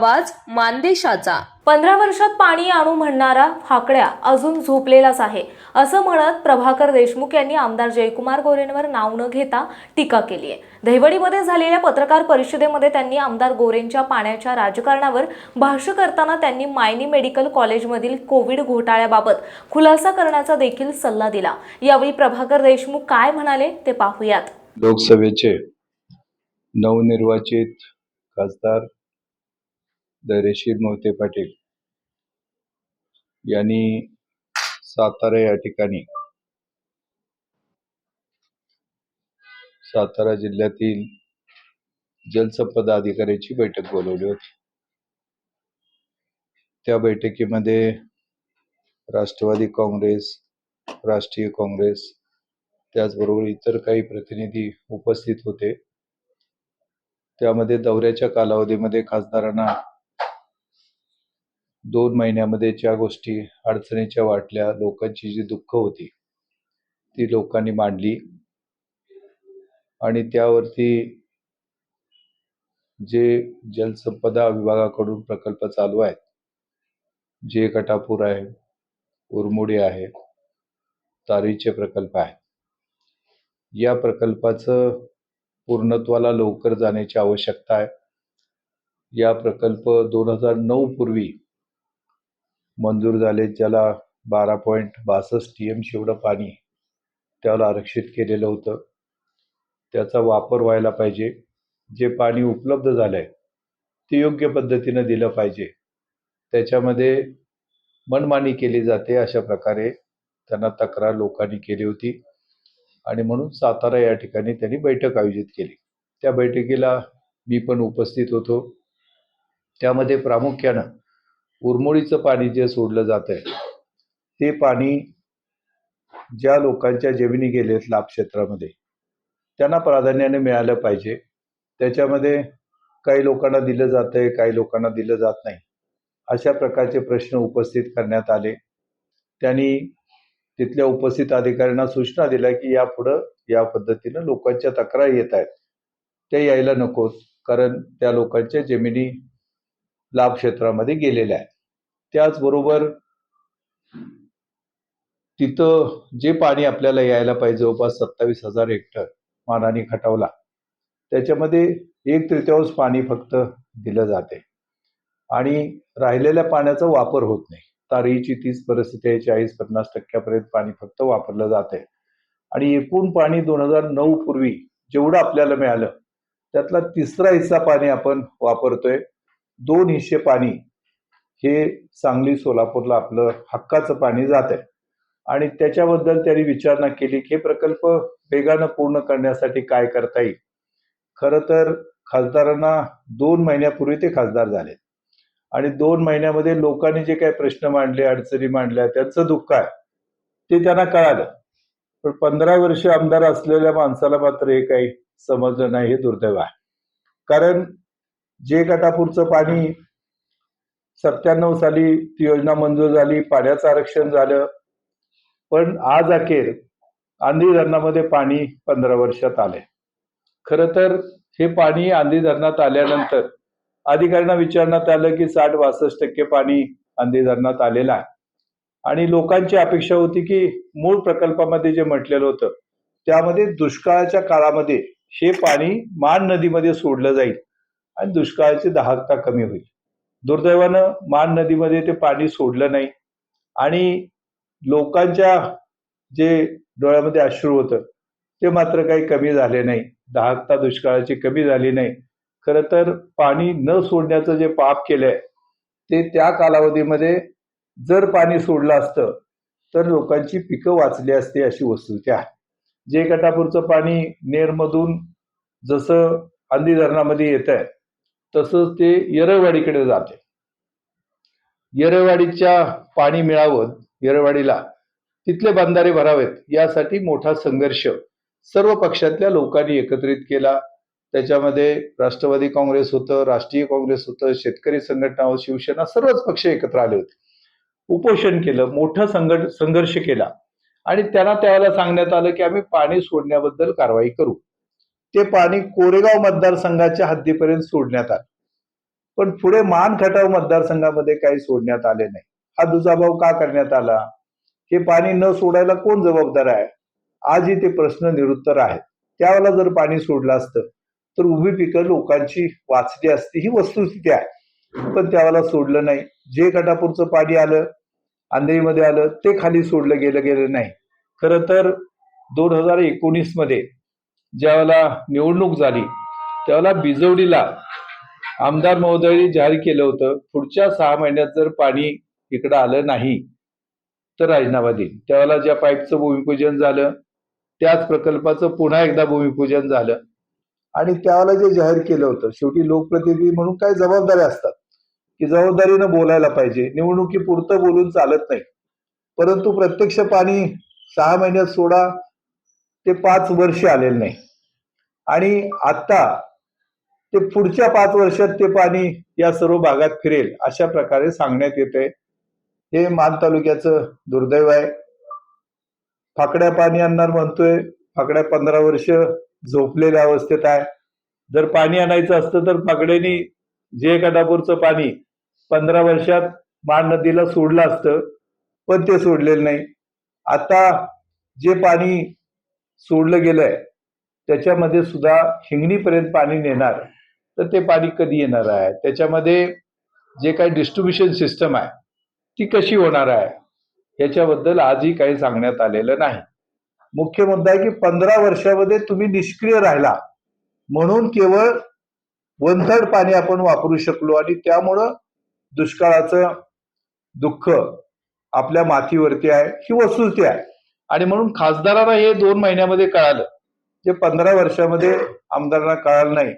आवाज मानदेशाचा. पंधरा वर्षात पाणी आणू म्हणणारा फाकड्या अजून झोपलेलाच आहे. असं म्हणत प्रभाकर देशमुख यांनी आमदार जयकुमार गोरेंवर नाव न घेता टीका केली आहे. दहिवडीमध्ये झालेल्या पत्रकार परिषदेमध्ये त्यांनी आमदार गोरेंच्या पाण्याच्या राजकारणावर भाष्य करताना त्यांनी मायनी मेडिकल कॉलेजमधील कोविड घोटाळ्याबाबत खुलासा करण्याचा देखील सल्ला दिला. यावेळी प्रभाकर देशमुख काय म्हणाले ते पाहूयात. लोकसभेचे नवनिर्वाचित खासदार धैर्यशील मोहिते पाटील यांनी सातारा या ठिकाणी सातारा जिल्ह्यातील जलसंपदा अधिकाऱ्याची बैठक बोलवली होती. त्या बैठकीमध्ये राष्ट्रवादी काँग्रेस राष्ट्रीय काँग्रेस त्याचबरोबर इतर काही प्रतिनिधी उपस्थित होते. त्यामध्ये दौऱ्याच्या कालावधीमध्ये खासदारांना दोन महिन्यामध्ये ज्या गोष्टी अडचणीच्या वाटल्या लोकांची जी दुःख होती ती लोकांनी मांडली. आणि त्यावरती जे जलसंपदा विभागाकडून प्रकल्प चालू आहेत जे कटापूर आहे उरमुडी आहे तारीचे प्रकल्प आहे या प्रकल्पाचं पूर्णत्वाला लवकर जाण्याची आवश्यकता आहे. या प्रकल्प दोन हजार नऊ पूर्वी मंजूर झाले ज्याला बारा पॉईंट बासष्ट टी एम एवढं पाणी त्याला आरक्षित केलेलं होतं. त्याचा वापर व्हायला पाहिजे. जे पाणी उपलब्ध झालं आहे ते योग्य पद्धतीनं दिलं पाहिजे. त्याच्यामध्ये मनमानी केली जाते अशा प्रकारे त्यांना तक्रार लोकांनी केली होती. आणि म्हणून सातारा या ठिकाणी त्यांनी बैठक आयोजित केली. त्या बैठकीला मी पण उपस्थित होतो. त्यामध्ये प्रामुख्यानं उरमोडीचं पाणी जे सोडलं जात आहे ते पाणी ज्या लोकांच्या जमिनी गेलेत लाभ क्षेत्रामध्ये त्यांना प्राधान्याने मिळालं पाहिजे. त्याच्यामध्ये काही लोकांना दिलं जात आहे काही लोकांना दिलं जात नाही अशा प्रकारचे प्रश्न उपस्थित करण्यात आले. त्यांनी तिथल्या उपस्थित अधिकाऱ्यांना सूचना दिल्या की यापुढं या पद्धतीनं लोकांच्या तक्रारी येत आहेत. त्या यायला नकोत कारण त्या लोकांच्या जमिनी लाभ क्षेत्रामध्ये गेलेल्या आहेत. त्याचबरोबर तिथं जे पाणी आपल्याला यायला पाहिजे जवळपास सत्तावीस हजार हेक्टर मानाने खटावला त्याच्यामध्ये एक तृतीयांश पाणी फक्त दिलं जाते. आणि राहिलेल्या पाण्याचा वापर होत नाही. तारीची तीस परिस्थिती आहे चाळीस पन्नास टक्क्यापर्यंत पाणी फक्त वापरलं जात. आहे आणि एकूण पाणी दोन हजार नऊ पूर्वी जेवढं आपल्याला मिळालं त्यातला तिसरा हिस्सा पाणी आपण वापरतोय. दोन हिस्से पाणी हे सांगली सोलापूरला आपलं हक्काचं पाणी जात आहे आणि त्याच्याबद्दल त्यांनी विचारणा केली की हे प्रकल्प वेगानं पूर्ण करण्यासाठी काय करता येईल? खरं तर खासदारांना दोन महिन्यापूर्वी ते खासदार झाले. आणि दोन महिन्यामध्ये लोकांनी जे काही प्रश्न मांडले अडचणी मांडल्या त्यांचं दुःख आहे. ते त्यांना कळालं. पण पंधरा वर्ष आमदार असलेल्या माणसाला मात्र हे काही समजलं नाही हे दुर्दैव आहे. कारण जे गटापूरचं पाणी सत्त्याण्णव साली ती योजना मंजूर झाली पाण्याचं आरक्षण झालं. पण आज अखेर आंधी धरणामध्ये पाणी पंधरा वर्षात आले खरं तर हे पाणी आंधी धरणात आल्यानंतर अधिकाऱ्यांना विचारण्यात आलं की साठ बासष्ट टक्के पाणी आंधी धरणात आलेलं आहे. आणि लोकांची अपेक्षा होती की मूळ प्रकल्पामध्ये जे म्हटलेलं होतं त्यामध्ये दुष्काळाच्या काळामध्ये हे पाणी मान नदीमध्ये सोडलं जाईल आणि दुष्काळाची दाहकता कमी होईल. दुर्दैवानं मान नदीमध्ये ते पाणी सोडलं नाही. आणि लोकांच्या जे डोळ्यामध्ये अश्रू होतं ते मात्र काही कमी झाले नाही. दाहकता दुष्काळाची कमी झाली नाही. खरं तर पाणी न सोडण्याचं जे पाप केलंय ते त्या कालावधीमध्ये जर पाणी सोडलं असतं तर लोकांची पिकं वाचली असती अशी वस्तुस्थिती आहे. जे कटापूरचं पाणी नेरमधून जसं अंदी धरणामध्ये येत आहे तसंच ते येरळवाडीकडे जाते. येरळवाडीच्या पाणी मिळावं येरळवाडीला तिथले बंधारे भरावेत यासाठी मोठा संघर्ष सर्व पक्षातल्या लोकांनी एकत्रित केला. त्याच्यामध्ये राष्ट्रवादी काँग्रेस होतं राष्ट्रीय काँग्रेस होतं शेतकरी संघटना शिवसेना सर्वच पक्ष एकत्र आले होते. उपोषण केलं मोठं संघट संघर्ष केला आणि त्यांना त्यावेळेला सांगण्यात आलं की आम्ही पाणी सोडण्याबद्दल कारवाई करू. ते पाणी कोरेगाव मतदारसंघाच्या हद्दीपर्यंत सोडण्यात आलं. पण पुढे मान खटाव मतदारसंघामध्ये काही सोडण्यात आले नाही. हा दुजाभाव का करण्यात आला? हे पाणी न सोडायला कोण जबाबदार आहे? आजही ते प्रश्न निरुत्तर आहेत. त्यावेळेला जर पाणी सोडलं असतं तर उभी पिकं लोकांची वाचली असती ही वस्तुस्थिती आहे. पण त्यावेळेला सोडलं नाही. जे गटापूरचं पाणी आलं आंधळीमध्ये आलं ते खाली सोडलं गेलं गेलं नाही. खरं तर दोन हजार एकोणीसमध्ये ज्यावेळेला निवडणूक झाली त्यावेळेला बिजवडीला आमदार महोदयांनी जाहीर केलं होतं पुढच्या सहा महिन्यात जर पाणी इकडं आलं नाही तर राजीनामा देईल. त्यावेळेला ज्या पाईपचं भूमिपूजन झालं त्याच प्रकल्पाचं पुन्हा एकदा भूमिपूजन झालं. आणि त्यावेळेला जे जाहीर केलं होतं शेवटी लोकप्रतिनिधी म्हणून काही जबाबदाऱ्या असतात की जबाबदारीनं बोलायला पाहिजे. निवडणुकीपुरतं बोलून चालत नाही. परंतु प्रत्यक्ष पाणी सहा महिन्यात सोडा ते पाच वर्ष आलेलं नाही. आणि आता ते पुढच्या पाच वर्षात ते पाणी या सर्व भागात फिरेल अशा प्रकारे सांगण्यात येते हे मान तालुक्याचं दुर्दैव आहे. फाकड्या पाणी आणणार म्हणतोय. फाकड्या पंधरा वर्ष झोपलेल्या अवस्थेत आहे. जर पाणी आणायचं असतं तर फाकड्यानी जे कदापूरचं पाणी पंधरा वर्षात मान नदीला सोडलं असतं पण ते सोडलेलं नाही. आता जे पाणी सोडलं गेलंय त्याच्यामध्ये सुद्धा हिंगणीपर्यंत पाणी नेणार तर ते पाणी कधी येणार आहे? त्याच्यामध्ये जे काही डिस्ट्रीब्युशन सिस्टम आहे ती कशी होणार आहे? याच्याबद्दल आजही काही सांगण्यात आलेलं नाही. मुख्य मुद्दा आहे की पंधरा वर्षामध्ये तुम्ही निष्क्रिय राहिला म्हणून केवळ वन थर्ड पाणी आपण वापरू शकलो आणि त्यामुळं दुष्काळाचं दुःख आपल्या माथीवरती आहे ही वस्तुस्थिती आहे. आणि म्हणून खासदारांना हे दोन महिन्यामध्ये कळालं. जे पंधरा वर्षामध्ये आमदारांना कळालं नाही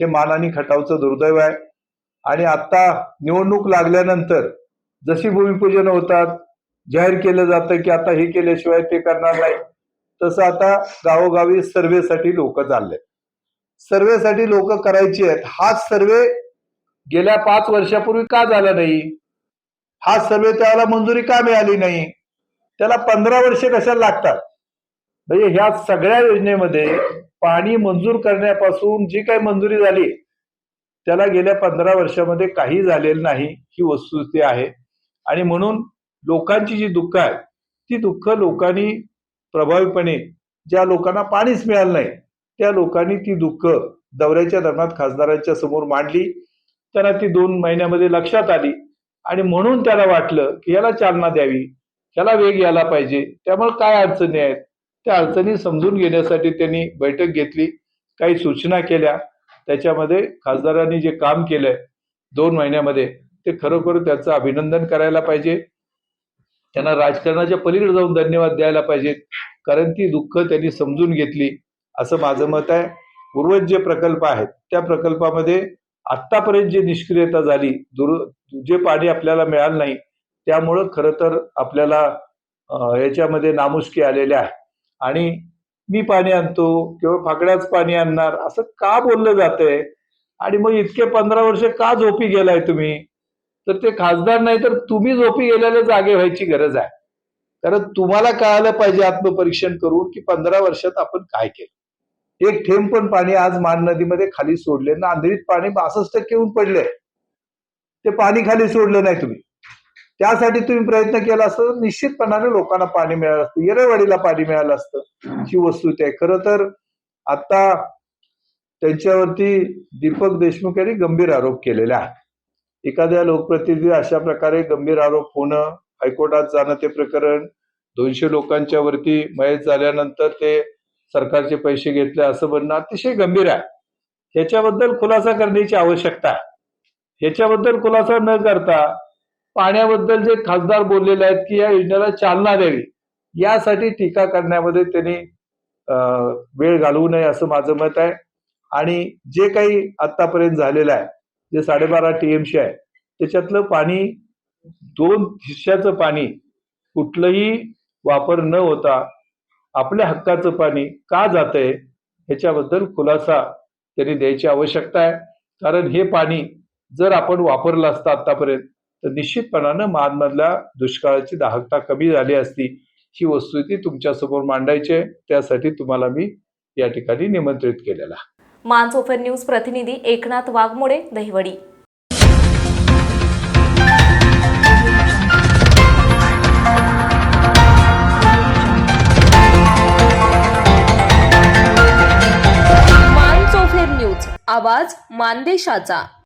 हे मानानी खटावचं दुर्दैव आहे. आणि आता निवडणूक लागल्यानंतर जशी भूमिपूजन होतात जाहीर केलं जातं की आता हे केल्याशिवाय ते करणार नाही तसं आता गावोगावी सर्वेसाठी लोक चालले. सर्वेसाठी लोक करायची आहेत. हाच सर्वे गेल्या पाच वर्षापूर्वी का झाला नाही? हा सर्वे त्याला मंजुरी का मिळाली नाही? त्याला पंधरा वर्ष कशाला लागतात? म्हणजे ह्या सगळ्या योजनेमध्ये पाणी मंजूर करण्यापासून जी काही मंजुरी झाली त्याला गेल्या पंधरा वर्षामध्ये काही झालेलं नाही ही वस्तुस्थिती आहे. आणि म्हणून लोकांची जी दुःख आहेत ती दुःख लोकांनी प्रभावीपणे ज्या लोकांना पाणीच मिळालं नाही त्या लोकांनी ती दुःख दौऱ्याच्या दरम्यान खासदारांच्या समोर मांडली. त्यांना ती दोन महिन्यामध्ये लक्षात आली आणि म्हणून त्याला वाटलं की याला चालना द्यावी. ह्याला वेग यायला पाहिजे. त्यामुळे काय अडचणी आहेत? त्या अडचणी समजून घेण्यासाठी त्यांनी बैठक घेतली काही सूचना केल्या. त्याच्यामध्ये खासदारांनी जे काम केलंय दोन महिन्यामध्ये ते खरोखर त्याचं अभिनंदन करायला पाहिजे. त्यांना राजकारणाच्या पलीकडे जाऊन धन्यवाद द्यायला पाहिजेत. कारण ती दुःख त्यांनी समजून घेतली असं माझं मत आहे. पूर्वज जे प्रकल्प आहेत त्या प्रकल्पामध्ये आत्तापर्यंत जी निष्क्रियता झाली दुर जे पाणी आपल्याला मिळालं नाही त्यामुळं खरं तर आपल्याला याच्यामध्ये नामुष्की आलेल्या आहे. आणि मी पाणी आणतो किंवा फाकड्याच पाणी आणणार असं का बोललं जातंय? आणि मग इतके पंधरा वर्ष का झोपी गेलाय तुम्ही? तर ते खासदार नाही तर तुम्ही झोपी गेलेल्या जागे व्हायची गरज आहे. कारण तुम्हाला कळायला पाहिजे आत्मपरीक्षण करून की पंधरा वर्षात आपण काय केलं. एक थेंब पण पाणी आज मान नदीमध्ये खाली सोडले ना आंधळीत पाणी बासष्ट टक्के पडले ते पाणी खाली सोडलं नाही तुम्ही. त्यासाठी तुम्ही प्रयत्न केला असता निश्चितपणाने लोकांना पाणी मिळालं असतं. येरळवाडीला पाणी मिळालं असतं. ही वस्तू आहे खरं तर आता त्यांच्यावरती दीपक देशमुख यांनी गंभीर आरोप केलेले आहे एखाद्या लोकप्रतिनिधी अशा प्रकारे गंभीर आरोप होणं हायकोर्टात जाणं ते प्रकरण दोनशे लोकांच्या वरती मयत झाल्यानंतर ते सरकारचे पैसे घेतले असं म्हणणं अतिशय गंभीर आहे. ह्याच्याबद्दल खुलासा करण्याची आवश्यकता आहे. ह्याच्याबद्दल खुलासा न करता पाण्याबद्दल जे खासदार बोललेले आहेत की या योजनेला चालना द्यावी यासाठी टीका करण्यामध्ये त्यांनी वेळ घालवू नये असं माझं मत आहे. आणि जे काही आतापर्यंत झालेलं आहे जे साडेबारा टीएमसी आहे त्याच्यातलं पाणी दोन हिश्श्याचं पाणी कुठलंही वापर न होता आपल्या हक्काचं पाणी का जातंय ह्याच्याबद्दल खुलासा त्यांनी द्यायची आवश्यकता आहे. कारण हे पाणी जर आपण वापरलं असतं आतापर्यंत तर निश्चितपणानं मानमधल्या दुष्काळाची दाहकता कमी झाली असती. ही वस्तुस्थिती तुमच्यासमोर मांडायची आहे. त्यासाठी तुम्हाला मी या ठिकाणी निमंत्रित केलेला मानसोफर न्यूज प्रतिनिधी एकनाथ वाघमोडे दहिवडी. आवाज मानदेशाचा.